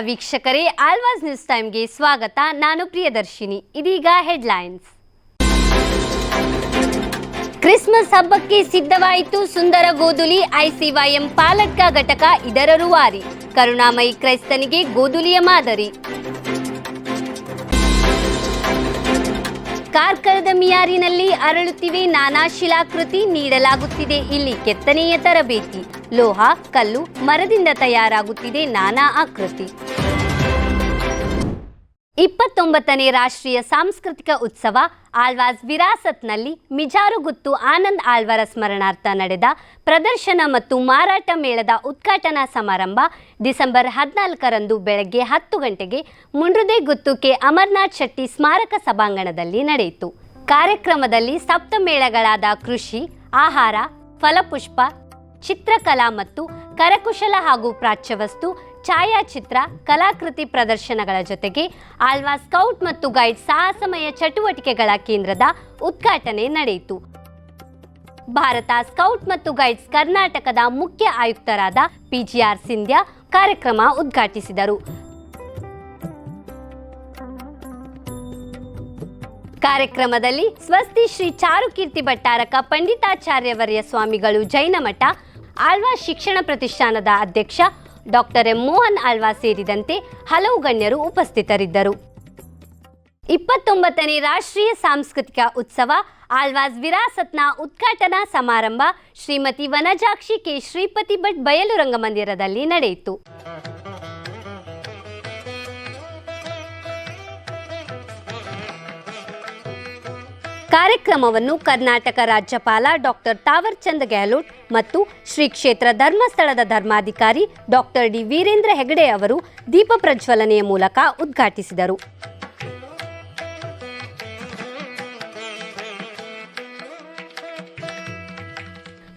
ವೀಕ್ಷಕರೇ ಆಲ್ವಾಸ್ ನ್ಯೂಸ್ ಟೈಮ್ಗೆ ಸ್ವಾಗತ. ನಾನು ಪ್ರಿಯದರ್ಶಿನಿ. ಇದೀಗ ಹೆಡ್ಲೈನ್ಸ್ ಕ್ರಿಸ್ಮಸ್ ಹಬ್ಬಕ್ಕೆ ಸಿದ್ಧವಾಯಿತು ಸುಂದರ ಗೋಧುಲಿ ಐಸಿವೈಎಂ ಪಾಲಟ್ಕ ಘಟಕ ಇದರ ರೂವಾರಿ ಕರುಣಾಮಯಿ ಕ್ರೈಸ್ತನಿಗೆ ಗೋಧುಲಿಯ ಮಾದರಿ. ಕಾರ್ಕಳದ ಮಿಯಾರಿನಲ್ಲಿ ಅರಳುತ್ತಿವೆ ನಾನಾ ಶಿಲಾಕೃತಿ ನೀಡಲಾಗುತ್ತಿದೆ. ಇಲ್ಲಿ ಕೆತ್ತನೆಯ ತರಬೇತಿ, ಲೋಹ, ಕಲ್ಲು, ಮರದಿಂದ ತಯಾರಾಗುತ್ತಿದೆ ನಾನಾ ಆಕೃತಿ. ಇಪ್ಪತ್ತೊಂಬತ್ತನೇ ರಾಷ್ಟ್ರೀಯ ಸಾಂಸ್ಕೃತಿಕ ಉತ್ಸವ ಆಳ್ವಾಸ್ ವಿರಾಸತ್ನಲ್ಲಿ ಮಿಜಾರುಗುತ್ತು ಆನಂದ್ ಆಳ್ವರ ಸ್ಮರಣಾರ್ಥ ನಡೆದ ಪ್ರದರ್ಶನ ಮತ್ತು ಮಾರಾಟ ಮೇಳದ ಉದ್ಘಾಟನಾ ಸಮಾರಂಭ ಡಿಸೆಂಬರ್ ಹದಿನಾಲ್ಕರಂದು ಬೆಳಗ್ಗೆ ಹತ್ತು ಗಂಟೆಗೆ ಮುಂಡ್ರದೆ ಗುತ್ತು ಕೆ. ಅಮರ್ನಾಥ್ ಶೆಟ್ಟಿ ಸ್ಮಾರಕ ಸಭಾಂಗಣದಲ್ಲಿ ನಡೆಯಿತು. ಕಾರ್ಯಕ್ರಮದಲ್ಲಿ ಸಪ್ತಮೇಳಗಳಾದ ಕೃಷಿ, ಆಹಾರ, ಫಲಪುಷ್ಪ, ಚಿತ್ರಕಲಾ ಮತ್ತು ಕರಕುಶಲ ಹಾಗೂ ಪ್ರಾಚ್ಯವಸ್ತು ಛಾಯಾಚಿತ್ರ, ಕಲಾಕೃತಿ ಪ್ರದರ್ಶನಗಳ ಜೊತೆಗೆ ಆಲ್ವಾ ಸ್ಕೌಟ್ ಮತ್ತು ಗೈಡ್ ಸಾಹಸಮಯ ಚಟುವಟಿಕೆಗಳ ಕೇಂದ್ರದ ಉದ್ಘಾಟನೆ ನಡೆಯಿತು. ಭಾರತ ಸ್ಕೌಟ್ ಮತ್ತು ಗೈಡ್ಸ್ ಕರ್ನಾಟಕದ ಮುಖ್ಯ ಆಯುಕ್ತರಾದ ಪಿಜಿಆರ್ ಸಿಂಧ್ಯಾ ಕಾರ್ಯಕ್ರಮ ಉದ್ಘಾಟಿಸಿದರು. ಕಾರ್ಯಕ್ರಮದಲ್ಲಿ ಸ್ವಸ್ತಿ ಶ್ರೀ ಚಾರುಕೀರ್ತಿ ಭಟ್ಟಾರಕ ಪಂಡಿತಾಚಾರ್ಯವರ್ಯ ಸ್ವಾಮಿಗಳು ಜೈನಮಠ, ಆಳ್ವಾ ಶಿಕ್ಷಣ ಪ್ರತಿಷ್ಠಾನದ ಅಧ್ಯಕ್ಷ ಡಾಕ್ಟರ್ ಎಂ ಮೋಹನ್ ಆಳ್ವಾ ಸೇರಿದಂತೆ ಹಲವು ಗಣ್ಯರು ಉಪಸ್ಥಿತರಿದ್ದರು. ಇಪ್ಪತ್ತೊಂಬತ್ತನೇ ರಾಷ್ಟ್ರೀಯ ಸಾಂಸ್ಕೃತಿಕ ಉತ್ಸವ ಆಳ್ವಾಸ್ ವಿರಾಸತ್ನ ಉದ್ಘಾಟನಾ ಸಮಾರಂಭ ಶ್ರೀಮತಿ ವನಜಾಕ್ಷಿ ಕೆ ಶ್ರೀಪತಿ ಭಟ್ ಬಯಲು ರಂಗಮಂದಿರದಲ್ಲಿ ನಡೆಯಿತು. ಕಾರ್ಯಕ್ರಮವನ್ನು ಕರ್ನಾಟಕ ರಾಜ್ಯಪಾಲ ಡಾಕ್ಟರ್ ತಾವರ್ಚಂದ್ ಗೆಹ್ಲೋಟ್ ಮತ್ತು ಶ್ರೀ ಕ್ಷೇತ್ರ ಧರ್ಮಸ್ಥಳದ ಧರ್ಮಾಧಿಕಾರಿ ಡಾಕ್ಟರ್ ಡಿ ವೀರೇಂದ್ರ ಹೆಗಡೆ ಅವರು ದೀಪ ಪ್ರಜ್ವಲನೆಯ ಮೂಲಕ ಉದ್ಘಾಟಿಸಿದರು.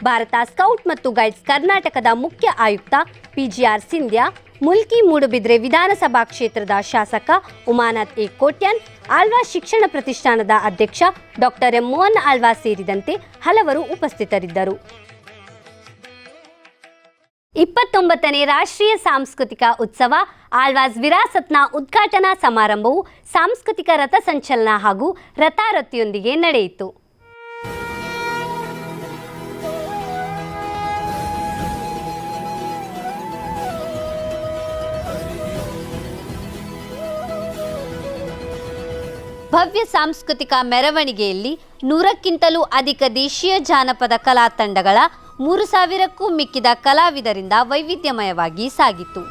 ಭಾರತ ಸ್ಕೌಟ್ ಮತ್ತು ಗೈಡ್ಸ್ ಕರ್ನಾಟಕದ ಮುಖ್ಯ ಆಯುಕ್ತ ಪಿಜಿಆರ್ ಸಿಂಧ್ಯಾ ಮುಲ್ಕಿ ಮೂಡುಬಿದ್ರೆ ವಿಧಾನಸಭಾ ಕ್ಷೇತ್ರದ ಶಾಸಕ ಉಮಾನಾಥ್ ಎ. ಕೋಟ್ಯಾನ್, ಆಳ್ವಾ ಶಿಕ್ಷಣ ಪ್ರತಿಷ್ಠಾನದ ಅಧ್ಯಕ್ಷ ಡಾಕ್ಟರ್ ಎಂ. ಮೋಹನ್ ಆಳ್ವಾ ಸೇರಿದಂತೆ ಹಲವರು ಉಪಸ್ಥಿತರಿದ್ದರು. ಇಪ್ಪತ್ತೊಂಬತ್ತನೇ ರಾಷ್ಟ್ರೀಯ ಸಾಂಸ್ಕೃತಿಕ ಉತ್ಸವ ಆಳ್ವಾಸ್ ವಿರಾಸತ್ನ ಉದ್ಘಾಟನಾ ಸಮಾರಂಭವು ಸಾಂಸ್ಕೃತಿಕ ರಥಸಂಚಲನ ಹಾಗೂ ರಥಾರಥಿಯೊಂದಿಗೆ ನಡೆಯಿತು. ಭವ್ಯ ಸಾಂಸ್ಕೃತಿಕ ಮೆರವಣಿಗೆಯಲ್ಲಿ ನೂರಕ್ಕಿಂತಲೂ ಅಧಿಕ ದೇಶೀಯ ಜಾನಪದ ಕಲಾ ತಂಡಗಳ ಮೂರು ಸಾವಿರಕ್ಕೂ ಮಿಕ್ಕಿದ ಕಲಾವಿದರಿಂದ ವೈವಿಧ್ಯಮಯವಾಗಿ ಸಾಗಿತು.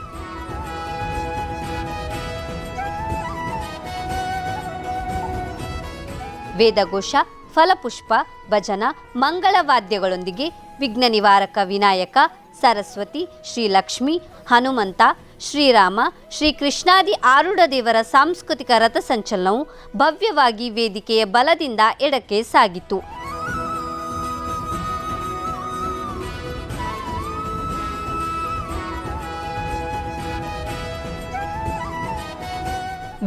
ವೇದಘೋಷ, ಫಲಪುಷ್ಪ, ಭಜನ ಮಂಗಳವಾದ್ಯಗಳೊಂದಿಗೆ ವಿಘ್ನ ನಿವಾರಕ ವಿನಾಯಕ, ಸರಸ್ವತಿ, ಶ್ರೀಲಕ್ಷ್ಮಿ, ಹನುಮಂತ ಶ್ರೀರಾಮ, ಶ್ರೀಕೃಷ್ಣಾದಿ ಆರುಢ ದೇವರ ಸಾಂಸ್ಕೃತಿಕ ರಥಸಂಚಲನವು ಭವ್ಯವಾಗಿ ವೇದಿಕೆಯ ಬಲದಿಂದ ಎಡಕ್ಕೆ ಸಾಗಿತು.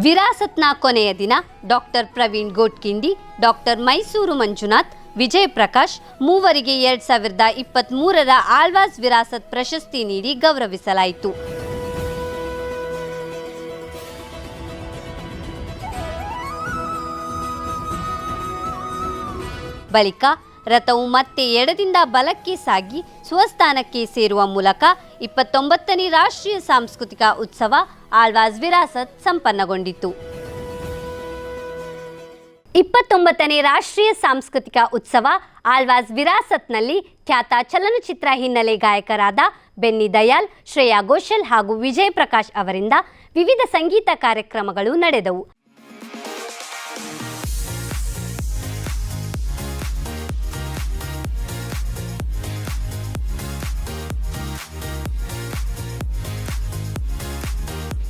ವಿರಾಸತ್ನ ಕೊನೆಯ ದಿನ ಡಾಕ್ಟರ್ ಪ್ರವೀಣ್ ಗೋಟ್ಕಿಂಡಿ ಡಾಕ್ಟರ್ ಮೈಸೂರು ಮಂಜುನಾಥ್ ವಿಜಯ್ ಪ್ರಕಾಶ್ ಮೂವರಿಗೆ ಎರಡ್ ಸಾವಿರದ ಇಪ್ಪತ್ತ್ ಮೂರರ ಆಳ್ವಾಸ್ ವಿರಾಸತ್ ಪ್ರಶಸ್ತಿ ನೀಡಿ ಗೌರವಿಸಲಾಯಿತು. ಬಳಿಕ ರಥವು ಮತ್ತೆ ಎಡದಿಂದ ಬಲಕ್ಕೆ ಸಾಗಿ ಸ್ವಸ್ಥಾನಕ್ಕೆ ಸೇರುವ ಮೂಲಕ ಇಪ್ಪತ್ತೊಂಬತ್ತನೇ ರಾಷ್ಟ್ರೀಯ ಸಾಂಸ್ಕೃತಿಕ ಉತ್ಸವ ಆಳ್ವಾಸ್ ವಿರಾಸತ್ ಸಂಪನ್ನಗೊಂಡಿತು. ಇಪ್ಪತ್ತೊಂಬತ್ತನೇ ರಾಷ್ಟ್ರೀಯ ಸಾಂಸ್ಕೃತಿಕ ಉತ್ಸವ ಆಳ್ವಾಸ್ ವಿರಾಸತ್ನಲ್ಲಿ ಖ್ಯಾತ ಚಲನಚಿತ್ರ ಹಿನ್ನೆಲೆ ಗಾಯಕರಾದ ಬೆನ್ನಿ ದಯಾಲ್, ಶ್ರೇಯಾ ಘೋಷಲ್ ಹಾಗೂ ವಿಜಯ್ ಪ್ರಕಾಶ್ ಅವರಿಂದ ವಿವಿಧ ಸಂಗೀತ ಕಾರ್ಯಕ್ರಮಗಳು ನಡೆದವು.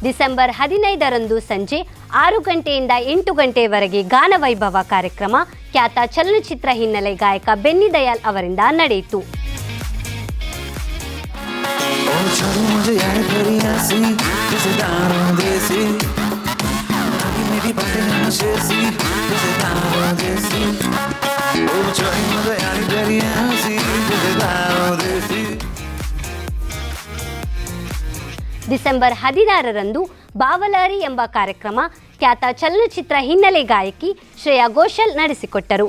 ಡಿಸೆಂಬರ್ ಹದಿನೈದರಂದು ಸಂಜೆ ಆರು ಗಂಟೆಯಿಂದ ಎಂಟು ಗಂಟೆಯವರೆಗೆ ಗಾನವೈಭವ ಕಾರ್ಯಕ್ರಮ ಖ್ಯಾತ ಚಲನಚಿತ್ರ ಹಿನ್ನೆಲೆ ಗಾಯಕ ಬೆನ್ನಿ ದಯಾಲ್ ಅವರಿಂದ ನಡೆಯಿತು ಡಿಸೆಂಬರ್ ಹದಿನಾರರಂದು ಬಾವಲಾರಿ ಎಂಬ ಕಾರ್ಯಕ್ರಮ ಖ್ಯಾತ ಚಲನಚಿತ್ರ ಹಿನ್ನೆಲೆ ಗಾಯಕಿ ಶ್ರೇಯಾ ಘೋಷಲ್ ನಡೆಸಿಕೊಟ್ಟರು.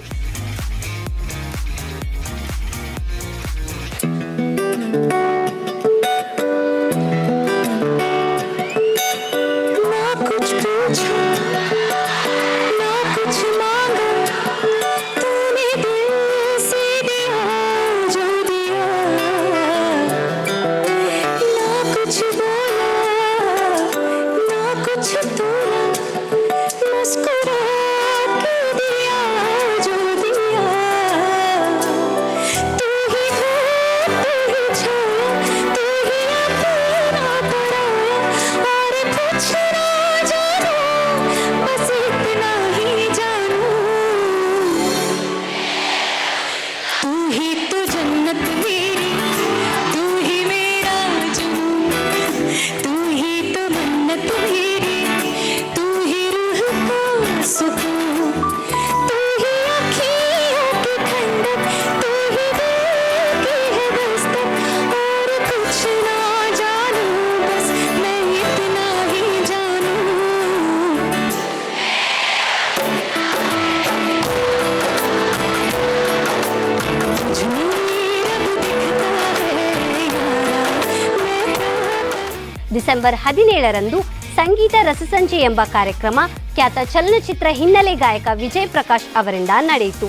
ಡಿಸೆಂಬರ್ ಹದಿನೇಳರಂದು ಸಂಗೀತ ರಸಸಂಜೆ ಎಂಬ ಕಾರ್ಯಕ್ರಮ ಖ್ಯಾತ ಚಲನಚಿತ್ರ ಹಿನ್ನೆಲೆ ಗಾಯಕ ವಿಜಯ್ ಪ್ರಕಾಶ್ ಅವರಿಂದ ನಡೆಯಿತು.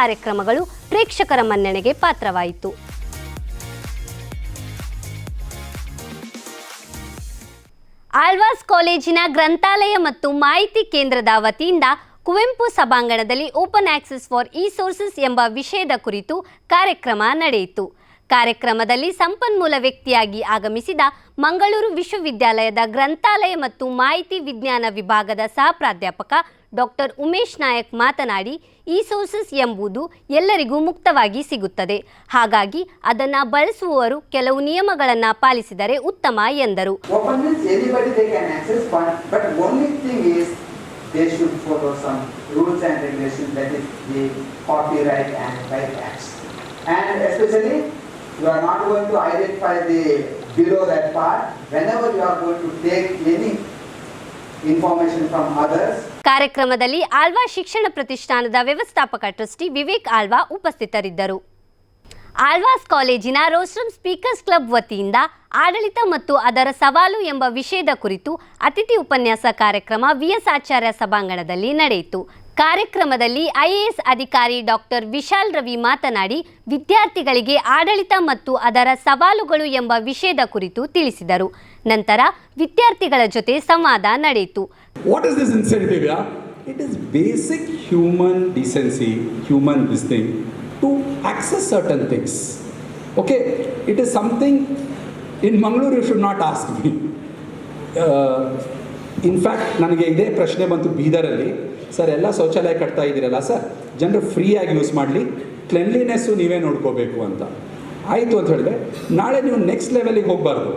ಕಾರ್ಯಕ್ರಮಗಳು ಪ್ರೇಕ್ಷಕರ ಮನ್ನಣೆಗೆ ಪಾತ್ರವಾಯಿತು. ಆಳ್ವಾಸ್ ಕಾಲೇಜಿನ ಗ್ರಂಥಾಲಯ ಮತ್ತು ಮಾಹಿತಿ ಕೇಂದ್ರದ ವತಿಯಿಂದ ಕುವೆಂಪು ಸಭಾಂಗಣದಲ್ಲಿ open access for e sources ಎಂಬ ವಿಷಯದ ಕುರಿತು ಕಾರ್ಯಕ್ರಮ ನಡೆಯಿತು. ಕಾರ್ಯಕ್ರಮದಲ್ಲಿ ಸಂಪನ್ಮೂಲ ವ್ಯಕ್ತಿಯಾಗಿ ಆಗಮಿಸಿದ ಮಂಗಳೂರು ವಿಶ್ವವಿದ್ಯಾಲಯದ ಗ್ರಂಥಾಲಯ ಮತ್ತು ಮಾಹಿತಿ ವಿಜ್ಞಾನ ವಿಭಾಗದ ಸಹ ಪ್ರಾಧ್ಯಾಪಕ ಡಾಕ್ಟರ್ ಉಮೇಶ್ ನಾಯಕ್ ಮಾತನಾಡಿ ಇ ಸೋರ್ಸಸ್ ಎಂಬುದು ಎಲ್ಲರಿಗೂ ಮುಕ್ತವಾಗಿ ಸಿಗುತ್ತದೆ ಹಾಗಾಗಿ ಅದನ್ನು ಬಳಸುವವರು ಕೆಲವು ನಿಯಮಗಳನ್ನು ಪಾಲಿಸಿದರೆ ಉತ್ತಮ ಎಂದರು. Whenever you are going to take any from others, ಕಾರ್ಯಕ್ರಮದಲ್ಲಿ ಆಳ್ವಾ ಶಿಕ್ಷಣ ಪ್ರತಿಷ್ಠಾನದ ವ್ಯವಸ್ಥಾಪಕ ಟ್ರಸ್ಟಿ ವಿವೇಕ್ ಆಳ್ವಾ ಉಪಸ್ಥಿತರಿದ್ದರು. ಆಳ್ವಾಸ್ ಕಾಲೇಜಿನ ರೋಸ್ಟ್ರಮ್ ಸ್ಪೀಕರ್ಸ್ ಕ್ಲಬ್ ವತಿಯಿಂದ ಆಡಳಿತ ಮತ್ತು ಅದರ ಸವಾಲು ಎಂಬ ವಿಷಯದ ಕುರಿತು ಅತಿಥಿ ಉಪನ್ಯಾಸ ಕಾರ್ಯಕ್ರಮ ವಿಎಸ್ ಆಚಾರ್ಯ ಸಭಾಂಗಣದಲ್ಲಿ ನಡೆಯಿತು. ಕಾರ್ಯಕ್ರಮದಲ್ಲಿ ಐಎಎಸ್ ಅಧಿಕಾರಿ ಡಾಕ್ಟರ್ ವಿಶಾಲ್ ರವಿ ಮಾತನಾಡಿ ವಿದ್ಯಾರ್ಥಿಗಳಿಗೆ ಆಡಳಿತ ಮತ್ತು ಅದರ ಸವಾಲುಗಳು ಎಂಬ ವಿಷಯದ ಕುರಿತು ತಿಳಿಸಿದರು. ನಂತರ ವಿದ್ಯಾರ್ಥಿಗಳ ಜೊತೆ ಸಂವಾದ ನಡೆಯಿತು. What is this incentive it is basic human decency human this to access certain things okay it is something in Mangaluru should not ask me in fact ನನಗೆ ಇದೇ ಪ್ರಶ್ನೆ ಬಂತು ಬೀದರಲ್ಲಿ. ಸರ್ ಎಲ್ಲ ಶೌಚಾಲಯ ಕಟ್ತಾ ಇದ್ದೀರಲ್ಲ ಸರ್ ಜನರು ಫ್ರೀಯಾಗಿ ಯೂಸ್ ಮಾಡಲಿ ಕ್ಲೆನ್ಲಿನೆಸ್ಸು ನೀವೇ ನೋಡ್ಕೋಬೇಕು ಅಂತ. ಆಯಿತು ಅಂತ ಹೇಳಿದೆ. ನಾಳೆ ನೀವು ನೆಕ್ಸ್ಟ್ ಲೆವೆಲಿಗೆ ಹೋಗಬಾರ್ದು.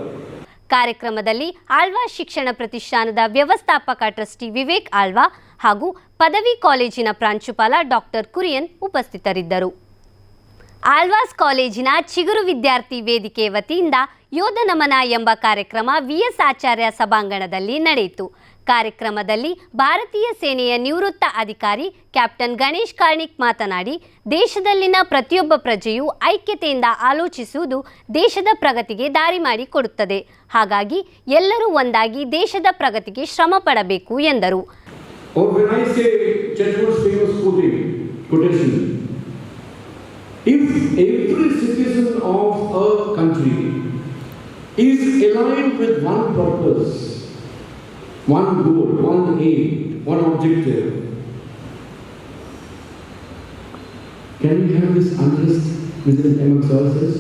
ಕಾರ್ಯಕ್ರಮದಲ್ಲಿ ಆಳ್ವಾ ಶಿಕ್ಷಣ ಪ್ರತಿಷ್ಠಾನದ ವ್ಯವಸ್ಥಾಪಕ ಟ್ರಸ್ಟಿ ವಿವೇಕ್ ಆಳ್ವಾ ಹಾಗೂ ಪದವಿ ಕಾಲೇಜಿನ ಪ್ರಾಂಶುಪಾಲ ಡಾಕ್ಟರ್ ಕುರಿಯನ್ ಉಪಸ್ಥಿತರಿದ್ದರು. ಆಳ್ವಾಸ್ ಕಾಲೇಜಿನ ಚಿಗುರು ವಿದ್ಯಾರ್ಥಿ ವೇದಿಕೆ ವತಿಯಿಂದ ಯೋಧ ನಮನ ಎಂಬ ಕಾರ್ಯಕ್ರಮ ವಿಎಸ್ ಆಚಾರ್ಯ ಸಭಾಂಗಣದಲ್ಲಿ ನಡೆಯಿತು. ಕಾರ್ಯಕ್ರಮದಲ್ಲಿ ಭಾರತೀಯ ಸೇನೆಯ ನಿವೃತ್ತ ಅಧಿಕಾರಿ ಕ್ಯಾಪ್ಟನ್ ಗಣೇಶ್ ಕಾರ್ಣಿಕ್ ಮಾತನಾಡಿ ದೇಶದಲ್ಲಿನ ಪ್ರತಿಯೊಬ್ಬ ಪ್ರಜೆಯು ಐಕ್ಯತೆಯಿಂದ ಆಲೋಚಿಸುವುದು ದೇಶದ ಪ್ರಗತಿಗೆ ದಾರಿ ಮಾಡಿಕೊಡುತ್ತದೆ ಹಾಗಾಗಿ ಎಲ್ಲರೂ ಒಂದಾಗಿ ದೇಶದ ಪ್ರಗತಿಗೆ ಶ್ರಮ ಪಡಬೇಕು ಎಂದರು. Is aligned with one purpose, one goal, one aim, one objective, can we have this unrest within amongst ourselves?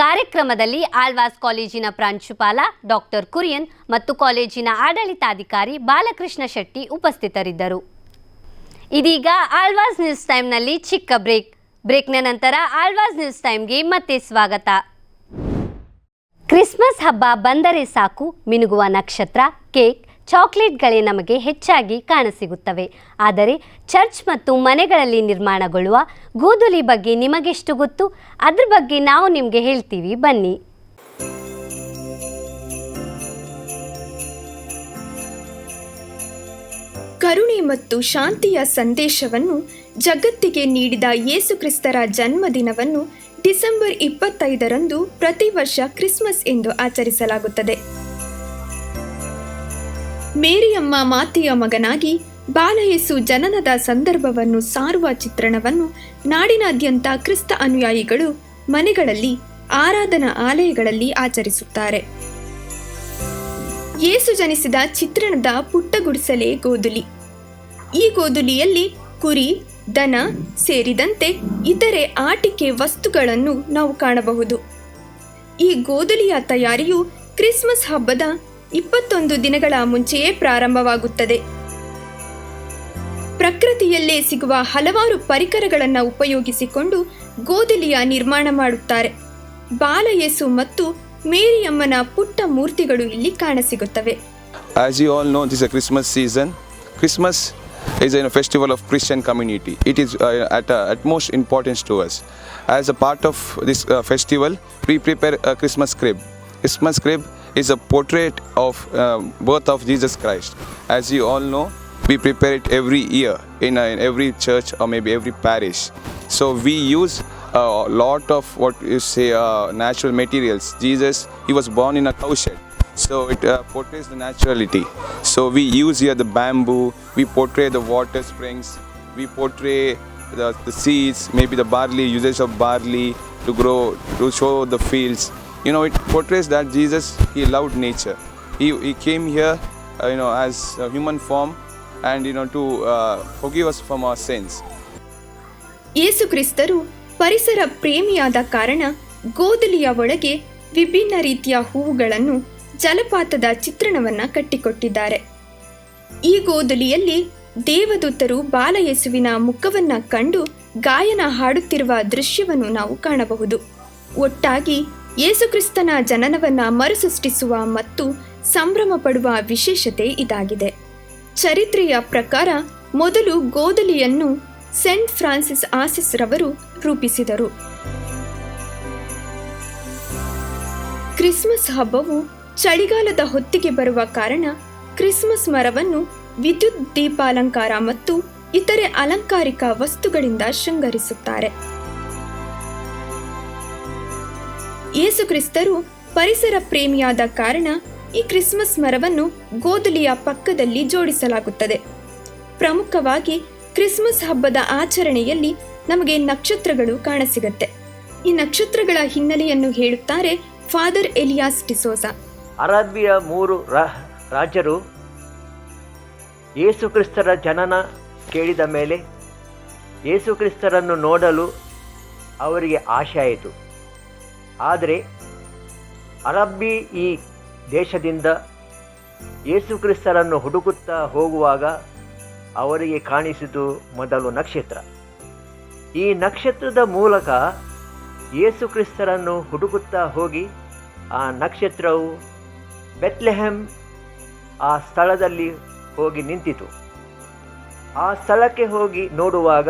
ಕಾರ್ಯಕ್ರಮದಲ್ಲಿ ಆಳ್ವಾಸ್ ಕಾಲೇಜಿನ ಪ್ರಾಂಶುಪಾಲ ಡಾಕ್ಟರ್ ಕುರಿಯನ್ ಮತ್ತು ಕಾಲೇಜಿನ ಆಡಳಿತಾಧಿಕಾರಿ ಬಾಲಕೃಷ್ಣ ಶೆಟ್ಟಿ ಉಪಸ್ಥಿತರಿದ್ದರು. ಇದೀಗ ಆಳ್ವಾಸ್ ನ್ಯೂಸ್ ಟೈಮ್ನಲ್ಲಿ ಚಿಕ್ಕ ಬ್ರೇಕ್. ಬ್ರೇಕ್ನ ನಂತರ ಆಳ್ವಾಸ್ ನ್ಯೂಸ್ ಟೈಮ್ಗೆ ಮತ್ತೆ ಸ್ವಾಗತ. ಕ್ರಿಸ್ಮಸ್ ಹಬ್ಬ ಬಂದರೆ ಸಾಕು ಮಿನುಗುವ ನಕ್ಷತ್ರ ಕೇಕ್ ಚಾಕ್ಲೇಟ್ಗಳೇ ನಮಗೆ ಹೆಚ್ಚಾಗಿ ಕಾಣಸಿಗುತ್ತವೆ. ಆದರೆ ಚರ್ಚ್ ಮತ್ತು ಮನೆಗಳಲ್ಲಿ ನಿರ್ಮಾಣಗೊಳ್ಳುವ ಗೋಧುಲಿ ಬಗ್ಗೆ ನಿಮಗೆಷ್ಟು ಗೊತ್ತು? ಅದ್ರ ಬಗ್ಗೆ ನಾವು ನಿಮಗೆ ಹೇಳ್ತೀವಿ. ಬನ್ನಿ. ಕರುಣೆ ಮತ್ತು ಶಾಂತಿಯ ಸಂದೇಶವನ್ನು ಜಗತ್ತಿಗೆ ನೀಡಿದ ಯೇಸುಕ್ರಿಸ್ತರ ಜನ್ಮದಿನವನ್ನು ಡಿಸೆಂಬರ್ ಇಪ್ಪತ್ತೈದರಂದು ಪ್ರತಿ ವರ್ಷ ಕ್ರಿಸ್ಮಸ್ ಎಂದು ಆಚರಿಸಲಾಗುತ್ತದೆ. ಮೇರಿಯಮ್ಮ ಮಾತೆಯ ಮಗನಾಗಿ ಬಾಲಯೇಸು ಜನನದ ಸಂದರ್ಭವನ್ನು ಸಾರುವ ಚಿತ್ರಣವನ್ನು ನಾಡಿನಾದ್ಯಂತ ಕ್ರಿಸ್ತ ಅನುಯಾಯಿಗಳು ಮನೆಗಳಲ್ಲಿ, ಆರಾಧನಾ ಆಲಯಗಳಲ್ಲಿ ಆಚರಿಸುತ್ತಾರೆ. ಯೇಸು ಜನಿಸಿದ ಚಿತ್ರಣದ ಪುಟ್ಟ ಗುಡಿಸಲೇ ಗೋದುಲಿ ಈ ಗೋದುಲಿಯಲ್ಲಿ ಕುರಿ, ದನ ಸೇರಿದಂತೆ ಇತರೆ ಆಟಿಕೆ ವಸ್ತುಗಳನ್ನು ನಾವು ಕಾಣಬಹುದು. ಈ ಗೋದುಲಿಯ ತಯಾರಿಯು ಕ್ರಿಸ್ಮಸ್ ಹಬ್ಬದ ಇಪ್ಪತ್ತೊಂದು ದಿನಗಳ ಮುಂಚೆಯೇ ಪ್ರಾರಂಭವಾಗುತ್ತದೆ ಪ್ರಕೃತಿಯಲ್ಲೇ ಸಿಗುವ ಹಲವಾರು ಪರಿಕರಗಳನ್ನು ಉಪಯೋಗಿಸಿಕೊಂಡು ಗೋದಲಿಯ ನಿರ್ಮಾಣ ಮಾಡುತ್ತಾರೆ ಬಾಲಯೇಸು ಮತ್ತು ಮೇರಿಯಮ್ಮನ ಪುಟ್ಟ ಮೂರ್ತಿಗಳು ಇಲ್ಲಿ ಕಾಣಸಿಗುತ್ತವೆ as you all know this a Christmas season. Christmas is a festival of Christian community. It is uh, at uh, utmost importance to us. As a part of this uh, festival, we prepare. Christmas crib is a portrait of uh, birth of Jesus Christ. As you all know, we prepare it every year in, in every church or maybe every parish. So we use a lot of what you say uh, natural materials. Jesus, he was born in a cow shed. So it uh, portrays the naturality. So we use here the bamboo, we portray the water springs, we portray the, the seeds, maybe the barley, usage of barley to grow, to show the fields. You know, it portrays that Jesus, he loved nature. He, he came here, uh, you know, as a human form and, you know, to uh, forgive us from our sins. Yesu ಕ್ರಿಸ್ತರು ಪರಿಸರ ಪ್ರೇಮಿಯಾದ ಕಾರಣ ಗೋಧಲಿಯ ಒಳಗೆ ವಿಭಿನ್ನ ರೀತಿಯ ಹೂವುಗಳನ್ನು ಜಲಪಾತದ ಚಿತ್ರಣವನ್ನು ಕಟ್ಟಿಕೊಟ್ಟಿದ್ದಾರೆ ಈ ಗೋಧಲಿಯಲ್ಲಿ ದೇವದೂತರು ಬಾಲಯೇಸುವಿನ ಮುಖವನ್ನು ಕಂಡು ಗಾಯನ ಹಾಡುತ್ತಿರುವ ದೃಶ್ಯವನ್ನು ನಾವು ಕಾಣಬಹುದು ಒಟ್ಟಾಗಿ ಯೇಸುಕ್ರಿಸ್ತನ ಜನನವನ್ನು ಮರುಸೃಷ್ಟಿಸುವ ಮತ್ತು ಸಂಭ್ರಮ ಪಡುವ ವಿಶೇಷತೆ ಇದಾಗಿದೆ. ಚರಿತ್ರೆಯ ಪ್ರಕಾರ ಮೊದಲು ಗೋದಲಿಯನ್ನು ಸೆಂಟ್ ಫ್ರಾನ್ಸಿಸ್ ಆಸಿಸ್ ರವರು ರೂಪಿಸಿದರು. ಕ್ರಿಸ್ಮಸ್ ಹಬ್ಬವು ಚಳಿಗಾಲದ ಹೊತ್ತಿಗೆ ಬರುವ ಕಾರಣ ಕ್ರಿಸ್ಮಸ್ ಮರವನ್ನು ವಿದ್ಯುತ್ ದೀಪಾಲಂಕಾರ ಮತ್ತು ಇತರೆ ಅಲಂಕಾರಿಕ ವಸ್ತುಗಳಿಂದ ಶೃಂಗರಿಸುತ್ತಾರೆ. ಯೇಸು ಕ್ರಿಸ್ತರು ಪರಿಸರ ಪ್ರೇಮಿಯಾದ ಕಾರಣ ಈ ಕ್ರಿಸ್ಮಸ್ ಮರವನ್ನು ಗೋದಲಿಯ ಪಕ್ಕದಲ್ಲಿ ಜೋಡಿಸಲಾಗುತ್ತದೆ. ಪ್ರಮುಖವಾಗಿ ಕ್ರಿಸ್ಮಸ್ ಹಬ್ಬದ ಆಚರಣೆಯಲ್ಲಿ ನಮಗೆ ನಕ್ಷತ್ರಗಳು ಕಾಣಸಿಗತ್ತೆ. ಈ ನಕ್ಷತ್ರಗಳ ಹಿನ್ನೆಲೆಯನ್ನು ಹೇಳುತ್ತಾರೆ ಫಾದರ್ ಎಲಿಯಾಸ್ ಟಿಸೋಸಾ ಅರಾಬಿಯ ಮೂರು ರಾಜರು ಯೇಸುಕ್ರಿಸ್ತರ ಜನನ ಕೇಳಿದ ಮೇಲೆ ಯೇಸುಕ್ರಿಸ್ತರನ್ನು ನೋಡಲು ಅವರಿಗೆ ಆಶೆ ಆಯಿತು. ಆದರೆ ಅರಬ್ಬಿ ಈ ದೇಶದಿಂದ ಯೇಸುಕ್ರಿಸ್ತರನ್ನು ಹುಡುಕುತ್ತಾ ಹೋಗುವಾಗ ಅವರಿಗೆ ಕಾಣಿಸಿತು ಮೊದಲು ನಕ್ಷತ್ರ. ಈ ನಕ್ಷತ್ರದ ಮೂಲಕ ಯೇಸುಕ್ರಿಸ್ತರನ್ನು ಹುಡುಕುತ್ತಾ ಹೋಗಿ ಆ ನಕ್ಷತ್ರವು ಬೆತ್ಲೆಹೆಮ್ ಆ ಸ್ಥಳದಲ್ಲಿ ಹೋಗಿ ನಿಂತಿತು. ಆ ಸ್ಥಳಕ್ಕೆ ಹೋಗಿ ನೋಡುವಾಗ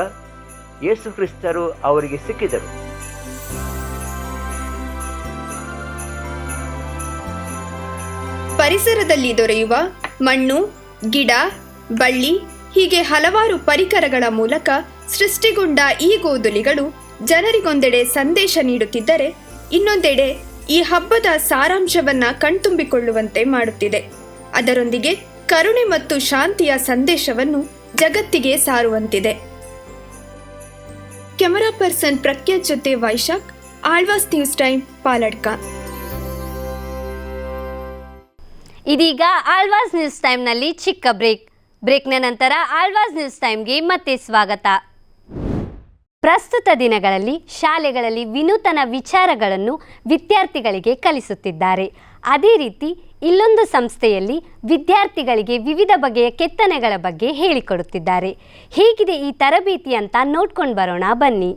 ಯೇಸುಕ್ರಿಸ್ತರು ಅವರಿಗೆ ಸಿಕ್ಕಿದರು. ಪರಿಸರದಲ್ಲಿ ದೊರೆಯುವ ಮಣ್ಣು, ಗಿಡ, ಬಳ್ಳಿ ಹೀಗೆ ಹಲವಾರು ಪರಿಕರಗಳ ಮೂಲಕ ಸೃಷ್ಟಿಗೊಂಡ ಈ ಗೋಧುಲಿಗಳು ಜನರಿಗೊಂದೆಡೆ ಸಂದೇಶ ನೀಡುತ್ತಿದ್ದರೆ ಇನ್ನೊಂದೆಡೆ ಈ ಹಬ್ಬದ ಸಾರಾಂಶವನ್ನ ಕಣ್ತುಂಬಿಕೊಳ್ಳುವಂತೆ ಮಾಡುತ್ತಿದೆ. ಅದರೊಂದಿಗೆ ಕರುಣೆ ಮತ್ತು ಶಾಂತಿಯ ಸಂದೇಶವನ್ನು ಜಗತ್ತಿಗೆ ಸಾರುವಂತಿದೆ. ಕ್ಯಾಮರಾ ಪರ್ಸನ್ ಪ್ರಖ್ಯಾತ್ ಜೊತೆ ವೈಶಾಖ್, ಆಳ್ವಾಸ್ ನ್ಯೂಸ್ ಟೈಮ್, ಪಾಲಡ್ಕ. ಇದೀಗ ಆಳ್ವಾಸ್ ನ್ಯೂಸ್ ಟೈಮ್ನಲ್ಲಿ ಚಿಕ್ಕ ಬ್ರೇಕ್. ಬ್ರೇಕ್ನ ನಂತರ ಆಳ್ವಾಸ್ ನ್ಯೂಸ್ ಟೈಮ್ಗೆ ಮತ್ತೆ ಸ್ವಾಗತ. ಪ್ರಸ್ತುತ ದಿನಗಳಲ್ಲಿ ಶಾಲೆಗಳಲ್ಲಿ ವಿನೂತನ ವಿಚಾರಗಳನ್ನು ವಿದ್ಯಾರ್ಥಿಗಳಿಗೆ ಕಲಿಸುತ್ತಿದ್ದಾರೆ. ಅದೇ ರೀತಿ ಇಲ್ಲೊಂದು ಸಂಸ್ಥೆಯಲ್ಲಿ ವಿದ್ಯಾರ್ಥಿಗಳಿಗೆ ವಿವಿಧ ಬಗೆಯ ಕೆತ್ತನೆಗಳ ಬಗ್ಗೆ ಹೇಳಿಕೊಡುತ್ತಿದ್ದಾರೆ. ಹೇಗಿದೆ ಈ ತರಬೇತಿ ಅಂತ ನೋಡ್ಕೊಂಡು ಬರೋಣ ಬನ್ನಿ.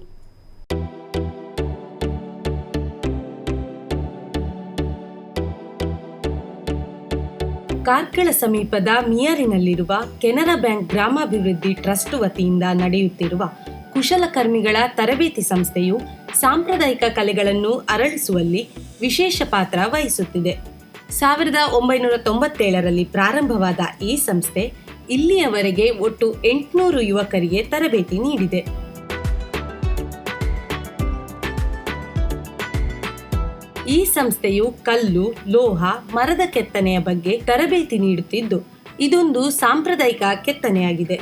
ಕಾರ್ಕಳ ಸಮೀಪದ ಮಿಯರಿನಲ್ಲಿರುವ ಕೆನರಾ ಬ್ಯಾಂಕ್ ಗ್ರಾಮಾಭಿವೃದ್ಧಿ ಟ್ರಸ್ಟ್ ವತಿಯಿಂದ ನಡೆಯುತ್ತಿರುವ ಕುಶಲಕರ್ಮಿಗಳ ತರಬೇತಿ ಸಂಸ್ಥೆಯು ಸಾಂಪ್ರದಾಯಿಕ ಕಲೆಗಳನ್ನು ಅರಳಿಸುವಲ್ಲಿ ವಿಶೇಷ ಪಾತ್ರ ವಹಿಸುತ್ತಿದೆ. ಸಾವಿರದ ಒಂಬೈನೂರ ತೊಂಬತ್ತೇಳರಲ್ಲಿ ಪ್ರಾರಂಭವಾದ ಈ ಸಂಸ್ಥೆ ಇಲ್ಲಿಯವರೆಗೆ ಒಟ್ಟು ಎಂಟುನೂರು ಯುವಕರಿಗೆ ತರಬೇತಿ ನೀಡಿದೆ. ಈ ಸಂಸ್ಥೆಯು ಕಲ್ಲು, ಲೋಹ, ಮರದ ಕೆತ್ತನೆಯ ಬಗ್ಗೆ ತರಬೇತಿ ನೀಡುತ್ತಿದ್ದು, ಇದೊಂದು ಸಾಂಪ್ರದಾಯಿಕ ಕೆತ್ತನೆಯಾಗಿದೆ.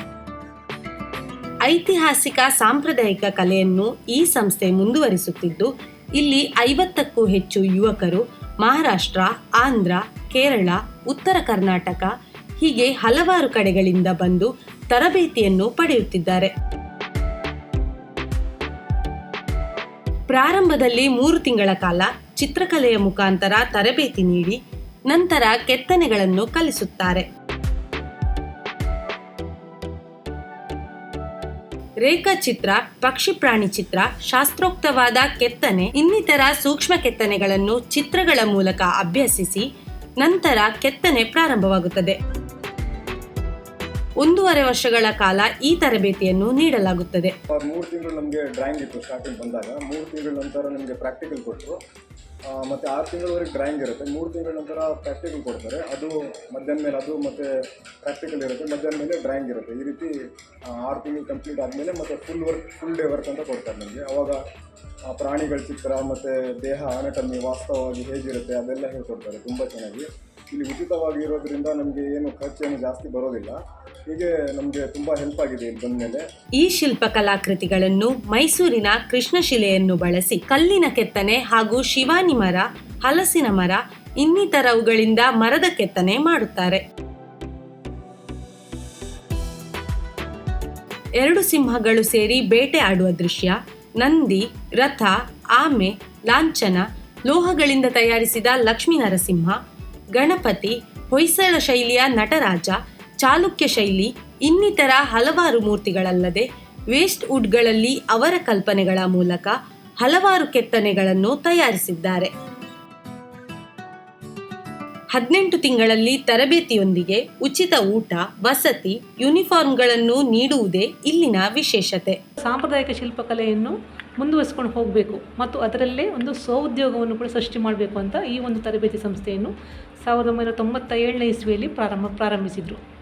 ಐತಿಹಾಸಿಕ ಸಾಂಪ್ರದಾಯಿಕ ಕಲೆಯನ್ನು ಈ ಸಂಸ್ಥೆ ಮುಂದುವರಿಸುತ್ತಿದ್ದು, ಇಲ್ಲಿ ಐವತ್ತಕ್ಕೂ ಹೆಚ್ಚು ಯುವಕರು ಮಹಾರಾಷ್ಟ್ರ, ಆಂಧ್ರ, ಕೇರಳ, ಉತ್ತರ ಕರ್ನಾಟಕ, ಹೀಗೆ ಹಲವಾರು ಕಡೆಗಳಿಂದ ಬಂದು ತರಬೇತಿಯನ್ನು ಪಡೆಯುತ್ತಿದ್ದಾರೆ. ಪ್ರಾರಂಭದಲ್ಲಿ ಮೂರು ತಿಂಗಳ ಕಾಲ ಚಿತ್ರಕಲೆಯ ಮುಖಾಂತರ ತರಬೇತಿ ನೀಡಿ ನಂತರ ಕೆತ್ತನೆಗಳನ್ನು ಕಲಿಸುತ್ತಾರೆ. ರೇಖಾಚಿತ್ರ ಪಕ್ಷಿ ಪ್ರಾಣಿ ಚಿತ್ರ, ಶಾಸ್ತ್ರೋಕ್ತವಾದ ಕೆತ್ತನೆ, ಇನ್ನಿತರ ಸೂಕ್ಷ್ಮ ಕೆತ್ತನೆಗಳನ್ನು ಚಿತ್ರಗಳ ಮೂಲಕ ಅಭ್ಯಸಿಸಿ ನಂತರ ಕೆತ್ತನೆ ಪ್ರಾರಂಭವಾಗುತ್ತದೆ. ಒಂದೂವರೆ ವರ್ಷಗಳ ಕಾಲ ಈ ತರಬೇತಿಯನ್ನು ನೀಡಲಾಗುತ್ತದೆ. ಮೂರು ತಿಂಗಳು ನಮಗೆ ಡ್ರಾಯಿಂಗ್ ಇತ್ತು ಸ್ಟಾರ್ಟಿಂಗ್ ಬಂದಾಗ. ಮೂರು ತಿಂಗಳ ನಂತರ ನಮಗೆ ಪ್ರಾಕ್ಟಿಕಲ್ ಕೊಟ್ಟರು ಮತ್ತು ಆರು ತಿಂಗಳವರೆಗೆ ಡ್ರಾಯಿಂಗ್ ಇರುತ್ತೆ. ಮೂರು ತಿಂಗಳ ನಂತರ ಪ್ರಾಕ್ಟಿಕಲ್ ಕೊಡ್ತಾರೆ. ಅದು ಮಧ್ಯಾಹ್ನ ಮೇಲೆ ಅದು ಮತ್ತು ಪ್ರಾಕ್ಟಿಕಲ್ ಇರುತ್ತೆ. ಮಧ್ಯಾಹ್ನ ಮೇಲೆ ಡ್ರಾಯಿಂಗ್ ಇರುತ್ತೆ. ಈ ರೀತಿ ಆರು ತಿಂಗಳು ಕಂಪ್ಲೀಟ್ ಆದಮೇಲೆ ಮತ್ತು full work full day work ಅಂತ ಕೊಡ್ತಾರೆ ನಮಗೆ. ಅವಾಗ ಪ್ರಾಣಿಗಳ ಚಿತ್ರ ಮತ್ತು ದೇಹ ಅನಟಮಿ ವಾಸ್ತವವಾಗಿ ಹೇಗಿರುತ್ತೆ ಅದೆಲ್ಲ ಹೇಳ್ಕೊಡ್ತಾರೆ. ತುಂಬ ಚೆನ್ನಾಗಿ. ಇಲ್ಲಿ ಉಚಿತವಾಗಿ ಇರೋದ್ರಿಂದ ನಮಗೆ ಏನು ಖರ್ಚೇನು ಜಾಸ್ತಿ ಬರೋದಿಲ್ಲ. ಹೀಗೆ ನಮಗೆ ತುಂಬಾ ಹೆಲ್ಪ್ ಆಗಿದೆ ಬಂದಮೇಲೆ ಈ ಶಿಲ್ಪಕಲಾಕೃತಿಗಳನ್ನು ಮೈಸೂರಿನ ಕೃಷ್ಣಶಿಲೆಯನ್ನು ಬಳಸಿ ಕಲ್ಲಿನ ಕೆತ್ತನೆ ಹಾಗೂ ಶಿವಾನಿ ಮರ, ಹಲಸಿನ ಮರ ಇನ್ನಿತರವುಗಳಿಂದ ಮರದ ಕೆತ್ತನೆ ಮಾಡುತ್ತಾರೆ. ಎರಡು ಸಿಂಹಗಳು ಸೇರಿ ಬೇಟೆ ಆಡುವ ದೃಶ್ಯ, ನಂದಿ, ರಥ, ಆಮೆ, ಲಾಂಛನ, ಲೋಹಗಳಿಂದ ತಯಾರಿಸಿದ ಲಕ್ಷ್ಮೀ ನರಸಿಂಹ, ಗಣಪತಿ, ಹೊಯ್ಸಳ ಶೈಲಿಯ ನಟರಾಜ ಚಾಲುಕ್ಯ ಶೈಲಿ ಇನ್ನಿತರ ಹಲವಾರು ಮೂರ್ತಿಗಳಲ್ಲದೆ ವೇಸ್ಟ್ ವುಡ್ಗಳಲ್ಲಿ ಅವರ ಕಲ್ಪನೆಗಳ ಮೂಲಕ ಹಲವಾರು ಕೆತ್ತನೆಗಳನ್ನು ತಯಾರಿಸಿದ್ದಾರೆ. ಹದಿನೆಂಟು ತಿಂಗಳಲ್ಲಿ ತರಬೇತಿಯೊಂದಿಗೆ ಉಚಿತ ಊಟ, ವಸತಿ, ಯೂನಿಫಾರ್ಮ್ಗಳನ್ನು ನೀಡುವುದೇ ಇಲ್ಲಿನ ವಿಶೇಷತೆ. ಸಾಂಪ್ರದಾಯಿಕ ಶಿಲ್ಪಕಲೆಯನ್ನು ಮುಂದುವರಿಸಿಕೊಂಡು ಹೋಗಬೇಕು ಮತ್ತು ಅದರಲ್ಲೇ ಒಂದು ಸ್ವಉದ್ಯೋಗವನ್ನು ಕೂಡ ಸೃಷ್ಟಿ ಮಾಡಬೇಕು ಅಂತ ಈ ಒಂದು ತರಬೇತಿ ಸಂಸ್ಥೆಯನ್ನು ಸಾವಿರದ ಒಂಬೈನೂರ ತೊಂಬತ್ತ ಏಳನೇ ಇಸ್ವಿಯಲ್ಲಿ ಪ್ರಾರಂಭ ಪ್ರಾರಂಭಿಸಿದರು.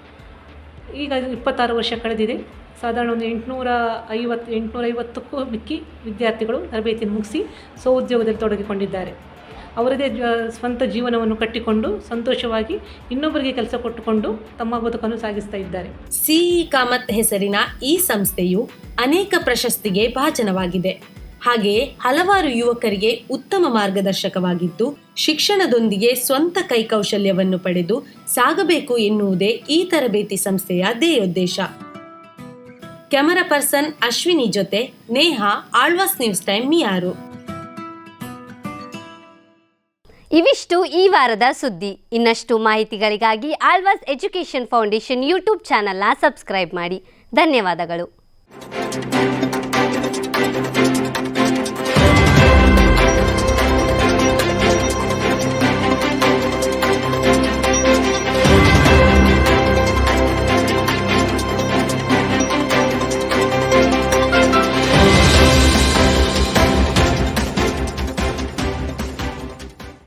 ಈಗ ಇಪ್ಪತ್ತಾರು ವರ್ಷ ಕಳೆದಿದೆ. ಸಾಧಾರಣ ಒಂದು ಎಂಟುನೂರ ಐವತ್ತು ಎಂಟುನೂರ ಐವತ್ತಕ್ಕೂ ಮಿಕ್ಕಿ ವಿದ್ಯಾರ್ಥಿಗಳು ತರಬೇತಿಯನ್ನು ಮುಗಿಸಿ ಸ್ವಉದ್ಯೋಗದಲ್ಲಿ ತೊಡಗಿಕೊಂಡಿದ್ದಾರೆ. ಅವರದೇ ಸ್ವಂತ ಜೀವನವನ್ನು ಕಟ್ಟಿಕೊಂಡು ಸಂತೋಷವಾಗಿ ಇನ್ನೊಬ್ಬರಿಗೆ ಕೆಲಸ ಕೊಟ್ಟುಕೊಂಡು ತಮ್ಮ ಬದುಕನ್ನು ಸಾಗಿಸ್ತಾ ಇದ್ದಾರೆ. ಸಿಇ ಕಾಮತ್ ಹೆಸರಿನ ಈ ಸಂಸ್ಥೆಯು ಅನೇಕ ಪ್ರಶಸ್ತಿಗೆ ಭಾಜನವಾಗಿದೆ. ಹಾಗೆಯೇ ಹಲವಾರು ಯುವಕರಿಗೆ ಉತ್ತಮ ಮಾರ್ಗದರ್ಶಕವಾಗಿದ್ದು, ಶಿಕ್ಷಣದೊಂದಿಗೆ ಸ್ವಂತ ಕೈಕೌಶಲ್ಯವನ್ನು ಪಡೆದು ಸಾಗಬೇಕು ಎನ್ನುವುದೇ ಈ ತರಬೇತಿ ಸಂಸ್ಥೆಯ ಧ್ಯೇಯೋದ್ದೇಶ ಕ್ಯಾಮರಾ ಪರ್ಸನ್ ಅಶ್ವಿನಿ ಜೊತೆ ನೇಹಾ, ಆಳ್ವಾಸ್ ನ್ಯೂಸ್ ಟೈಮ್ ಮಿಯಾರು. ಇವಿಷ್ಟು ಈ ವಾರದ ಸುದ್ದಿ. ಇನ್ನಷ್ಟು ಮಾಹಿತಿಗಳಿಗಾಗಿ ಆಳ್ವಾಸ್ ಎಜುಕೇಷನ್ ಫೌಂಡೇಶನ್ ಯೂಟ್ಯೂಬ್ ಚಾನಲ್ನ ಸಬ್ಸ್ಕ್ರೈಬ್ ಮಾಡಿ. ಧನ್ಯವಾದಗಳು.